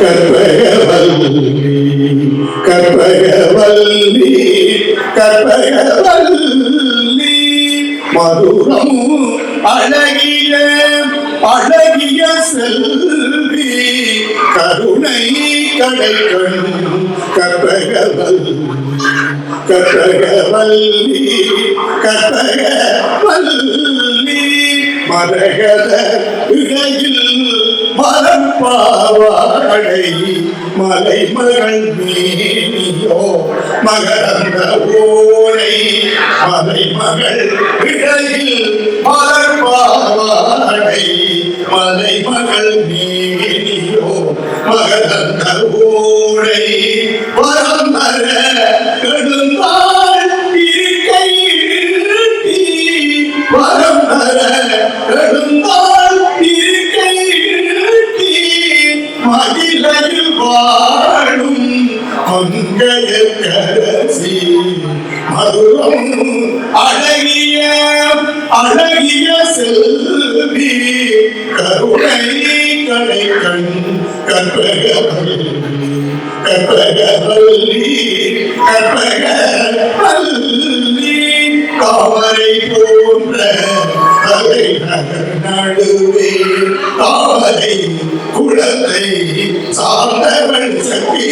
கற்பகவல்லி கற்பகவல்லி கற்பகவல்லி மதுரம் அழகிய அழகிய செல்வி கருணை கடைக்கண் கற்பகவல்லி கற்பகவல்லி கற்பகவல்லி மரகத இடையில் மலம் பாவாடை மலை மகள் மேனியோ மகரந்த ஓடை மலைமகள் இடையில் மலர் பாவாடை மலை மகள் மேனியோ மகரந்த ஓடை கரசி மதுரம் அழகிய அழகிய செல்வி கருணை கடை கண் கற்பகவல்லி கற்பகவல்லி கற்பகவல்லி தாமரை போன்ற தலை நடுவே தாமரை குளத்தை சார்ந்தவள் சக்தி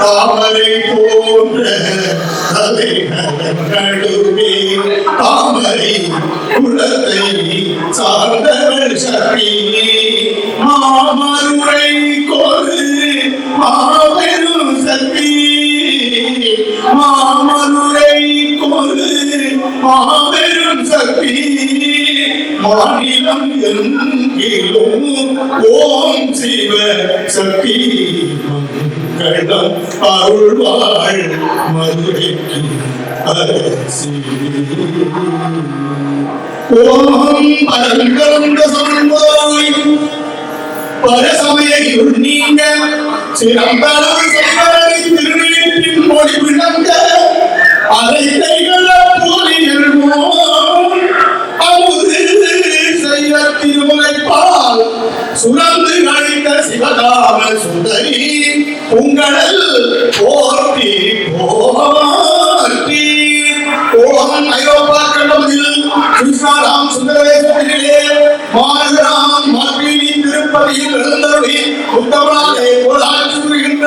தாமரை போன்ற நடுவே தாமரை குலத்தை சார்ந்தவள் சபி மாமருளை கொரு மாபெரும் சக்தி மாமருளை கொரு மாபெரும் சக்தி மாநிலம் எங்கிலும் ஓம் சிவ சக்தி மங்களம் அருள்வாள் மதுரைக்கு ஓம் பரங்கந்த சம்பாய் பரசமய நீங்க. சிறந்தளவு செல்வரை திருநீட்டின் மொழி விளங்க போலிருமோ அமுது செய்த சுரந்து கழித்த சிவகாம சுந்தரி. உங்களல் போற்றி போற்றி ஓம் ஐரோப்பா கண்டத்தில் கிருஷ்ணாராம் சுந்தரவேசத்திலே மாநகராம் மார்பினி திருப்பதியில் எழுந்தருளி உத்தமனாலே ஒரு ஆட்சி புரிகின்ற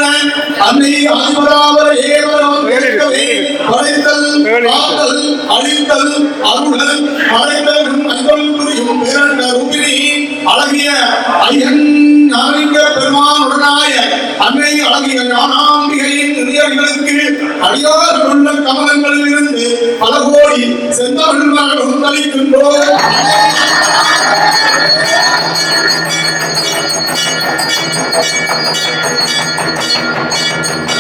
அன்னை ஆதிபராவர ஏவரம் கேட்கவே படைத்தல் காத்தல் அழித்தல் அருளல் மறைத்தல் அன்பல் புரியும் பேரண்ட ரூபினி அழகிய ஐயன் ஞானிக பெருமானுடனாய அன்னை அழகிய ஞானாம்பிகையின் இதயங்களுக்கு அடியார் உள்ள கமலங்களில் இருந்து பல கோடி செந்தவர்கள் உந்தளிக்கின்றோம்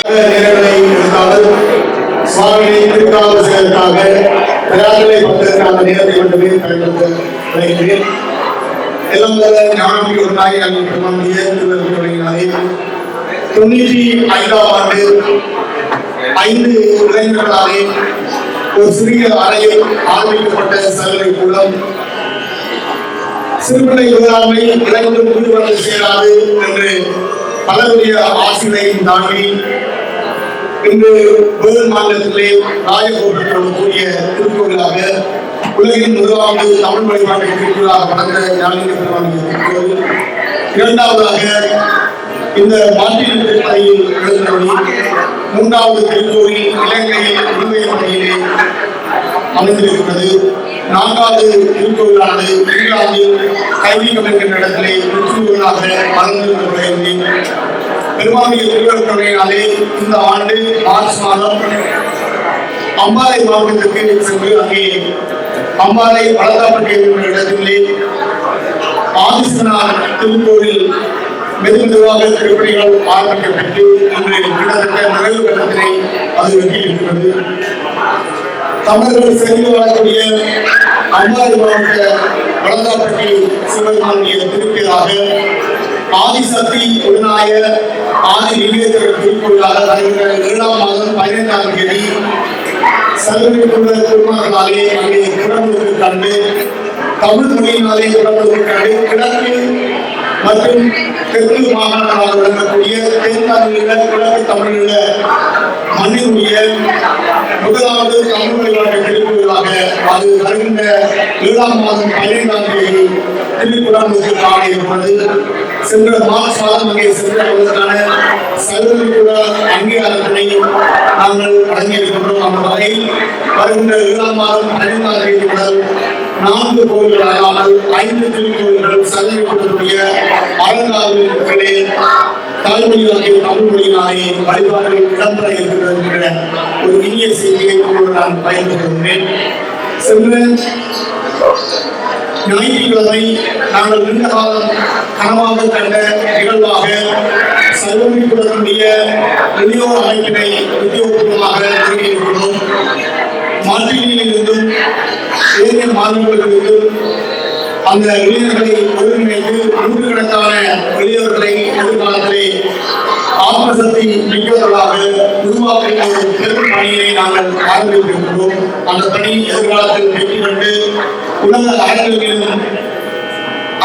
நேரங்களை இருந்தாலும் சுவாமியை திருக்காவலுக்காக தயாரிலை பத்திற்கான நேரத்தை மட்டுமே பயன்படுத்த விளைகிறேன் எல்லாம் அங்கே பெருமானுடைய தொண்ணூற்றி ஐந்தாம் ஆண்டு ஐந்து இளைஞர்களாலே ஒரு சிறிய அறையில் ஆரம்பிக்கப்பட்ட சலுகை கூடம். சிறுபிள்ளை வேளாண்மை இளைஞர் வந்து சேராது என்று பலருடைய ஆசிரியரையும் தாண்டி இன்று வேறு மாநிலத்திலே ராயகோட்டத்தோடு கூடிய திருக்கோவிலாக உலகின் முதலாவது தமிழ் வழிபாட்டு திருவிழாக நடந்த ஞானிக திருக்கோவில் இரண்டாவதாக இந்த மாற்றின் திருப்பதியில் எழுந்தபடி மூன்றாவது திருக்கோவில் இலங்கையில் உண்மையிலே அமைந்திருக்கிறது. நான்காவது திருக்கோவிலானது இங்கிலாந்தில் கைவிகம் என்கின்ற இடத்திலே திருக்கோவிலாக வளர்ந்திருக்கிறது பெருமாமிய திருவருக்கவையினாலே இந்த ஆண்டு மார்ச் மாதம் அம்பாறை மாவட்டத்திற்கு சென்று அங்கே அம்பாறை வளர்க்கப்பட்டு இடத்திலே ஆதிசனார் திருக்கோவில் மெது மெதுவாக திருப்பணிகள் ஆரம்பிக்கப்பட்டு இன்று கிட்டத்தட்ட நிறைவு கட்டத்தினை அது வெட்டியிருக்கிறது தமிழர்கள் சென்று வரக்கூடிய அம்பாறை மாவட்ட வளர்ந்தாப்பட்டி சிவபெருமானிய திருப்பியதாக ஆதிசக்தி உடனாய ஆதி நிலையத்திற்கு திருக்கோவிலாக வருகிற ஏழாம் மாதம் பதினைந்தாம் தேதி செலவிட்டுள்ள திருமணங்களாலே அங்கே குடமுழுக்கு கண்டு தமிழ் மொழியினாலே குடமுழுக்கு கண்டு கிழக்கு மற்றும் தெற்கு மாகாணமாக விளங்கக்கூடிய தென் கிழக்கு தமிழில மண்ணினுடைய முதலாவது தமிழ் வழிபாட்டு அது வருகின்ற ஏழாம் மாதம் பதினைந்தாம் தேதி திருக்குறளுக்கு காண சென்ற மார்ச் மாதம் அங்கே சென்றவர்களுக்கான சர்வதேச அங்கீகாரத்தினை நாங்கள் வழங்கியிருக்கின்றோம். அந்த வகையில் வருகின்ற ஏழாம் மாதம் பதினைந்தாம் தேதி முதல் நான்கு கோவில்கள் ஐந்து திருக்கோவில்கள் சதவீத அலங்காவிலே தாய்மொழியாகிய தமிழ் மொழியினாலே வழிபாடுகள் இடம்பெற இருக்கிறது என்கிற ஒரு இனிய செய்தியை உங்களோடு நான் கொள்கிறேன். சென்ற ஞாயிற்றுக்கிழமை நாங்கள் நீண்ட காலம் கனவாக கண்ட நிகழ்வாக சர்வமிக்குடைய இளையோர் அமைப்பினை உத்தியோகபூர்வமாக நிறுவியிருக்கிறோம் மாற்றிகளிலிருந்தும் ஏனைய மாநிலங்களிலிருந்தும் அந்த இளைஞர்களை ஒருங்கிணைத்து நூற்றுக்கணக்கான இளையவர்களை எதிர்காலத்திலே ஆத்மசக்தி மிக்கவர்களாக உருவாக்குகின்ற ஒரு பெரும் பணியை நாங்கள் ஆரம்பித்திருக்கிறோம். அந்த பணி எதிர்காலத்தில் வெற்றி கண்டு உலக அரங்குகளிலும்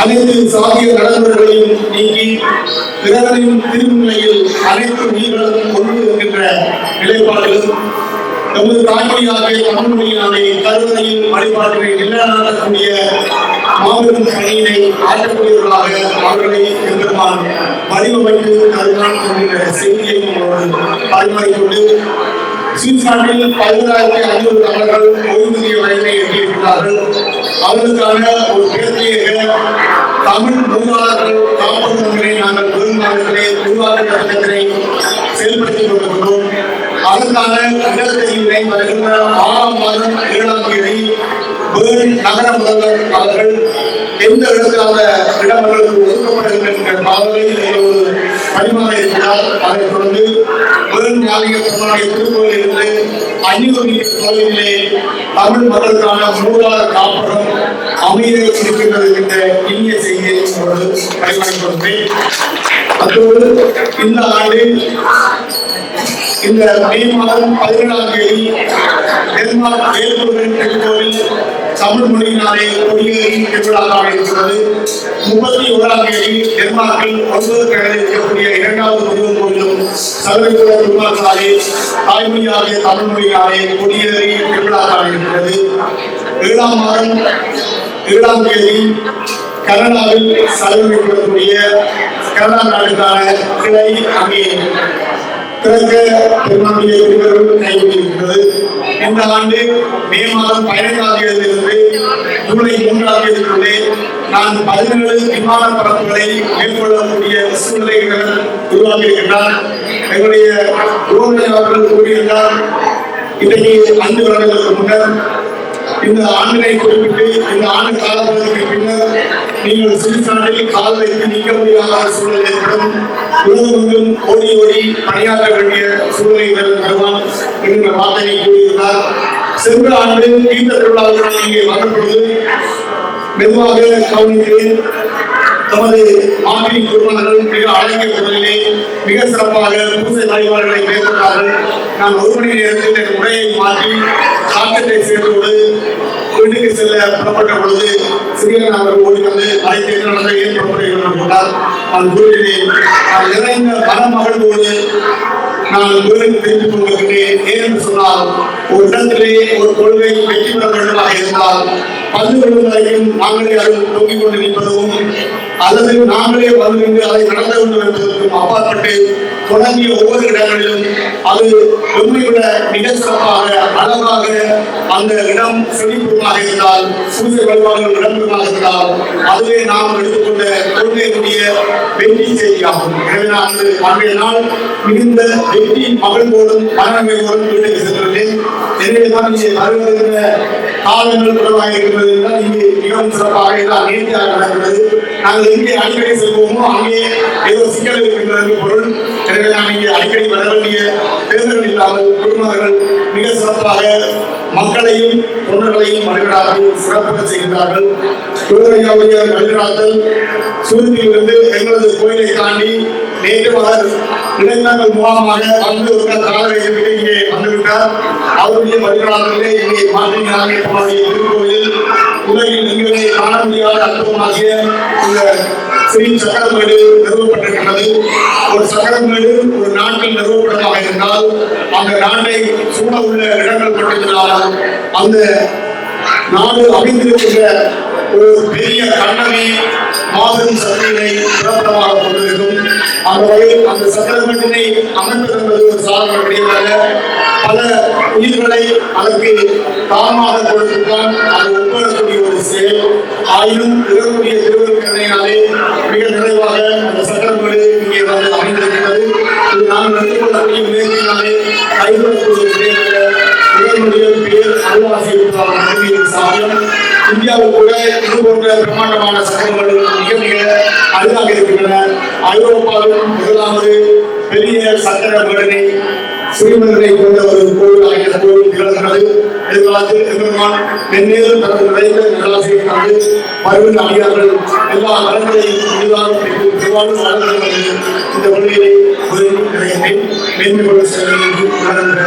அனைத்து சாதிய நடைமுறைகளையும் நீக்கி பிறரின் திருநிலையில் அனைத்து உயிர்களும் கொண்டு என்கின்ற நிலைப்பாடுகளும் நமது தாய்மொழியாக தமிழ் மொழியினாலே கருவறையில் வழிபாட்டினை நிலைநாட்டக்கூடிய மாபெரும் பணியினை ஆற்றக்கூடியவர்களாக அவர்களை எம்பெருமான் வடிவமைத்து தருகிறான் என்கிற செய்தியை பரிமாறிக்கொண்டு சீர்காட்டில் பதினாயிரத்தி ஐநூறு நபர்கள் ஓய்வூதிய வயதை எட்டியிருக்கிறார்கள். அவர்களுக்கான ஒரு பிரத்யேக தமிழ் மூலாளர்கள் காப்பது ஒன்றை நாங்கள் பெருமாளர்களே உருவாக்குகிற கட்டத்தினை செயல்படுத்திக் கொண்டிருக்கிறோம். அதற்கான இடத்தெளிவினை வருகின்ற ஆறாம் மாதம் ஏழாம் தேதி நகர முதல்வர் அவர்கள் எந்த இடத்தில் அந்த இடங்களுக்கு ஒதுக்கப்படுகின்ற என்கிற ஒரு எங்களோடு இருக்கிறார் அதை தொடர்ந்து பேர்ன் ஞானிய பெருமாளுடைய இருந்து அந்நிய தமிழ் மக்களுக்கான மூலாதார காப்பகம் அமைதியை இருக்கின்றது என்ற இனிய செய்தியை உங்களோடு பரிமாறிக் கொள்கிறேன். அத்தோடு இந்த ஆண்டு இந்த மே மாதம் பதினேழாம் தேதி டென்மார்க் வேல்முருகன் திருக்கோவில் தமிழ் மொழியினாலே கொடியேறி திருவிழாவாக இருக்கிறது. முப்பத்தி ஓராம் தேதி டென்மார்க்கில் ஒன்பது கடலில் இருக்கக்கூடிய இரண்டாவது முருகன் கோயிலும் சர்வதேச திருமார்களாலே தாய்மொழியாகிய தமிழ் மொழியினாலே கொடியேறி திருவிழாவாக இருக்கிறது. ஏழாம் மாதம் ஏழாம் தேதி கனடாவில் செலவழிக்கப்படக்கூடிய கனடா நாடுக்கான கிளை அங்கே திறக்க பெருமாளுடைய திருவருள் கைவிட்டிருக்கிறது இந்த ஆண்டு மே மாதம் பதினைந்தாம் தேதியிலிருந்து ஜூலை மூன்றாம் தேதிக்குள்ளே நான் பதினேழு விமான பரப்புகளை மேற்கொள்ளக்கூடிய சூழ்நிலைகள் உருவாக்கியிருக்கின்றார். எங்களுடைய குருவனை அவர்கள் கூறியிருந்தார் இன்றைக்கு ஐந்து வருடங்களுக்கு முன்னர் இந்த ஆண்டினை குறிப்பிட்டு இந்த ஆண்டு காலப்பகுதிக்கு பின்னர் நீங்கள் சிறுசாண்டில் கால் வைத்து நீக்க முடியாத சூழல் ஏற்படும் உலகமெங்கும் ஓடி ஓடி பணியாற்ற வேண்டிய சூழ்நிலை வருவான் என்கிற வார்த்தையை கூறியிருந்தார். சென்ற ஆண்டு தீர்த்த திருவிழாவுடன் இங்கே வரப்பொழுது மெதுவாக கவனிக்கிறேன். தமது மாற்றின் குடும்பங்களும் மிக அழகிய முறையிலே மிக சிறப்பாக பூசை வழிபாடுகளை மேற்கொண்டார்கள். நான் ஒரு மணி நேரத்தில் என் உடையை மாற்றி காக்கத்தை சேர்த்தோடு வீட்டுக்கு செல்ல புறப்பட்ட பொழுது சிறியன் அவர்கள் ஓடி வந்து அனைத்து என்ன நடந்த ஏன் புறப்படுகிறோம் என்றார் நான் கூறினேன் நான் நிறைந்த மனமகளோடு நான் வீட்டுக்கு திரும்பிக் கொண்டிருக்கிறேன். ஏனென்று சொன்னால் ஒரு இடத்திலே ஒரு கொள்கை வெற்றி பெற வேண்டுமாக இருந்தால் பந்து வரைக்கும் நாங்களே அருள் தொங்கிக் கொண்டு நிற்பதும் அல்லது நாங்களே வந்து அதை நடத்த வேண்டும் என்பதற்கும் அப்பாற்பட்டு தொடங்கிய ஒவ்வொரு இடங்களிலும் அது எம்மை விட மிக சிறப்பாக அழகாக அந்த இடம் செழிப்புமாக இருந்தால் சூரிய வழிபாடுகள் இடம்பெறமாக இருந்தால் அதுவே நாம் எடுத்துக்கொண்ட கொள்கையினுடைய வெற்றி செய்தியாகும். எனவே நான் அன்றைய நாள் மிகுந்த வெற்றி மகிழ்வோடும் மனநன்மையோடும் வீட்டுக்கு சென்றுள்ளேன். எனவே தான் இங்கே வருகிற காலங்கள் குறைவாக இருக்கிறது என்றால் இங்கே மிகவும் சிறப்பாக எல்லாம் நேர்த்தியாக நடக்கிறது. நாங்கள் எங்கே அடிக்கடி செல்வோமோ அங்கே ஏதோ சிக்கல் இருக்கின்றது பொருள். எனவே நாம் இங்கே அடிக்கடி வர வேண்டிய தேர்தல் இல்லாமல் குடும்பங்கள் மிக சிறப்பாக மக்களையும் தொண்டர்களையும் வழிநடாத்தி சிறப்பாக செய்கின்றார்கள் திருவரையாவுடைய வழிநடாத்தல் சுருத்தியிலிருந்து எங்களது கோயிலை தாண்டி நேற்று அவர் இளைஞர்கள் மூலமாக வந்து ஒரு தலைவரை இங்கே வந்துவிட்டார். அவருடைய வழிநடாத்தலே இங்கே மாற்றினார்கள் திருக்கோயில் உலகில் நீங்களே காண முடியாத அற்புதமாகிய இந்த ஸ்ரீ சக்கரமேடு நிறுவப்பட்டிருக்கின்றது. ஒரு சக்கரமேடு ஒரு நாட்டில் நிறுவப்படமாக இருந்தால் அந்த நாட்டை சூழ உள்ள இடங்கள் மட்டுமில்லாமல் அந்த நாடு அமைந்திருக்கின்ற ஒரு பெரிய கண்ணனை மாபெரும் சக்தியினை பிரபலமாக கொண்டிருக்கும். அந்த வகையில் அந்த சக்கரமேட்டினை அமைப்பது என்பது ஒரு சாதனை கிடையாது பல உயிர்களை அதற்கு தாமாக கொடுத்துதான் அது ஒப்புக்கூடிய ஒரு செயல். ஆயினும் இருக்கக்கூடிய திருவருக்கணையினாலே மிக நிறைவாக அந்த சக்கரமேடு இங்கே வந்து அமைந்திருக்கிறது. இது நாம் எடுத்துக்கொள்ளக்கூடிய முயற்சியினாலே கைவிடக்கூடிய விடயங்கள் இவர்களுடைய பேர் அருவாசி சாயம் இந்தியாவில் கூட இது போன்ற பிரம்மாண்டமான சட்டங்கள் மிக மிக அரிதாக இருக்கின்றன. ஐரோப்பாவின் முதலாவது பெரிய சக்கர மேடனை சிறுமர்களை கொண்ட ஒரு கோவில் ஆகிய கோவில் திகழ்கிறது எதிர்காலத்தில் எம்பெருமான் மென்மேலும் தனது நிறைந்த நல்லாசியை தந்து வருகின்ற அடியார்கள் எல்லா நலன்களையும் இதுதான் பெருவாழ்வு நலன்கள் இந்த வழியிலே மேன்மை கொண்டு செல்வது என்று உணர்ந்த